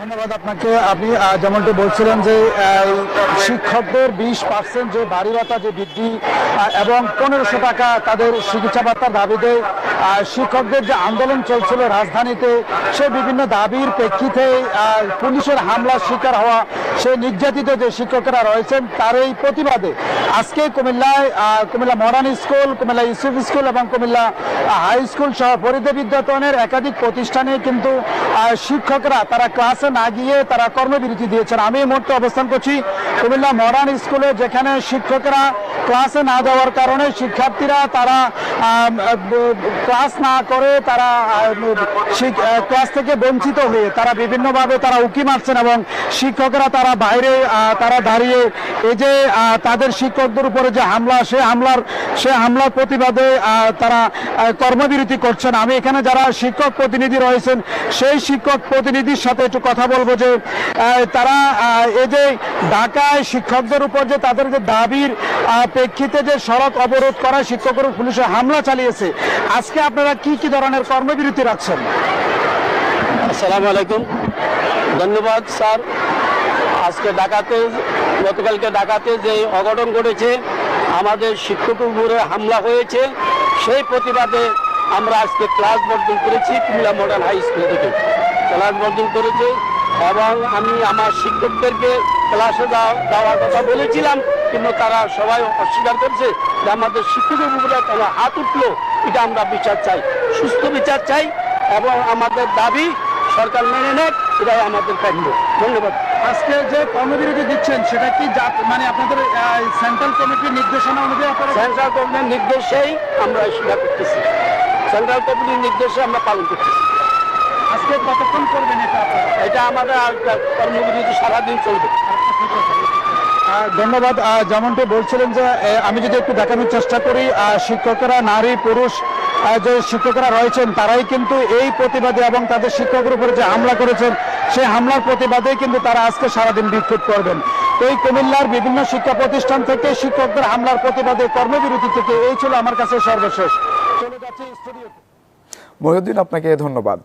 ধন্যবাদ আপনাকে। আপনি যেমনটি বলছিলেন যে শিক্ষকদের বিশ পার্সেন্ট যে বাড়ি ভাতা যে বৃদ্ধি এবং পনেরোশো টাকা তাদের চিকিৎসা ভাতার দাবিতে শিক্ষকদের যে আন্দোলন চলছিল রাজধানীতে, সে বিভিন্ন দাবির প্রেক্ষিতে পুলিশের হামলার শিকার হওয়া সে নির্যাতিত যে শিক্ষকেরা রয়েছেন, তার এই প্রতিবাদে আজকে কুমিল্লায় Comilla modern school Comilla Yusuf school এবং কুমিল্লা হাই স্কুল সহ ফরিদে বিদ্যাতনের একাধিক প্রতিষ্ঠানে কিন্তু শিক্ষকরা তারা ক্লাসে না গিয়ে তারা কর্মবিরতি দিয়েছেন। আমি এই মুহূর্তে অবস্থান করছি কুমিল্লা মডার্ন স্কুলে যেখানে শিক্ষকরা ক্লাসে না যাওয়ার কারণে শিক্ষার্থীরা তারা ক্লাস না করে তারা ক্লাস থেকে বঞ্চিত হয়ে তারা বিভিন্নভাবে তারা উকি মারছেন এবং শিক্ষকরা তারা বাইরে তারা দাঁড়িয়ে এই যে তাদের শিক্ষকদের উপরে যে হামলা, সে হামলার সে হামলার প্রতিবাদে তারা কর্মবিরতি করছেন। আমি এখানে যারা শিক্ষক প্রতিনিধি রয়েছেন, সেই শিক্ষক প্রতিনিধির সাথে একটু কথা বলব যে তারা এই যে ঢাকায় শিক্ষকদের উপর যে তাদের যে দাবির প্রেক্ষিতে যে সড়ক অবরোধ করা শিক্ষকের পুলিশে হামলা চালিয়েছে, আজকে আপনারা কি কি ধরনের কর্মবিরতি রাখছেন? আসসালামু আলাইকুম। ধন্যবাদ, স্যার। আজকে ডাকাতে গতকালকে ডাকাতে যে অঘটন ঘটেছে, আমাদের শিক্ষক উপরে হামলা হয়েছে, সেই প্রতিবাদে আমরা আজকে ক্লাস বর্জন করেছি কুমিল্লা মডার্ন হাই স্কুল থেকে। ক্লাস বর্জন করেছি এবং আমি আমার শিক্ষকদেরকে ক্লাসে যাওয়া- যাওয়ার কথা বলেছিলাম। কিন্তু তারা সবাই অস্বীকার করছে যে আমাদের শিক্ষকের উপরে কেন হাত উঠল। এটা আমরা বিচার চাই সুস্থ বিচার চাই এবং আমাদের দাবি সরকার মেনে নেয় এটাই আমাদের কাম্য। ধন্যবাদ। আজকে যে কর্মবিরতি দিচ্ছেন সেটা কি মানে আপনাদের সেন্ট্রাল কমিটির নির্দেশনা অনুযায়ী আপনারা সেন্ট্রাল গভর্নমেন্ট নির্দেশেই আমরা স্বীকার করতেছি। সেন্ট্রাল গভর্নমেন্টের নির্দেশে আমরা পালন করতেছি। আজকে কতক্ষণ করবেন এটা এটা আমাদের কর্মবিরতি সারাদিন চলবে। আহ, ধন্যবাদ। যেমনটি বলছিলেন যে আমি যদি একটু দেখানোর চেষ্টা করি শিক্ষকেরা নারী, পুরুষ যে শিক্ষকরা রয়েছেন, তারাই কিন্তু এই প্রতিবাদে এবং তাদের শিক্ষকের উপরে যে হামলা করেছেন, সেই হামলার প্রতিবাদে কিন্তু তারা আজকে সারাদিন বিক্ষোভ করবেন। এই কুমিল্লার বিভিন্ন শিক্ষা প্রতিষ্ঠান থেকে শিক্ষকদের হামলার প্রতিবাদে কর্মবিরতি থেকে এই ছিল আমার কাছে সর্বশেষ। চলে যাচ্ছে স্টুডিও মহিউদ্দিন, আপনাকে ধন্যবাদ।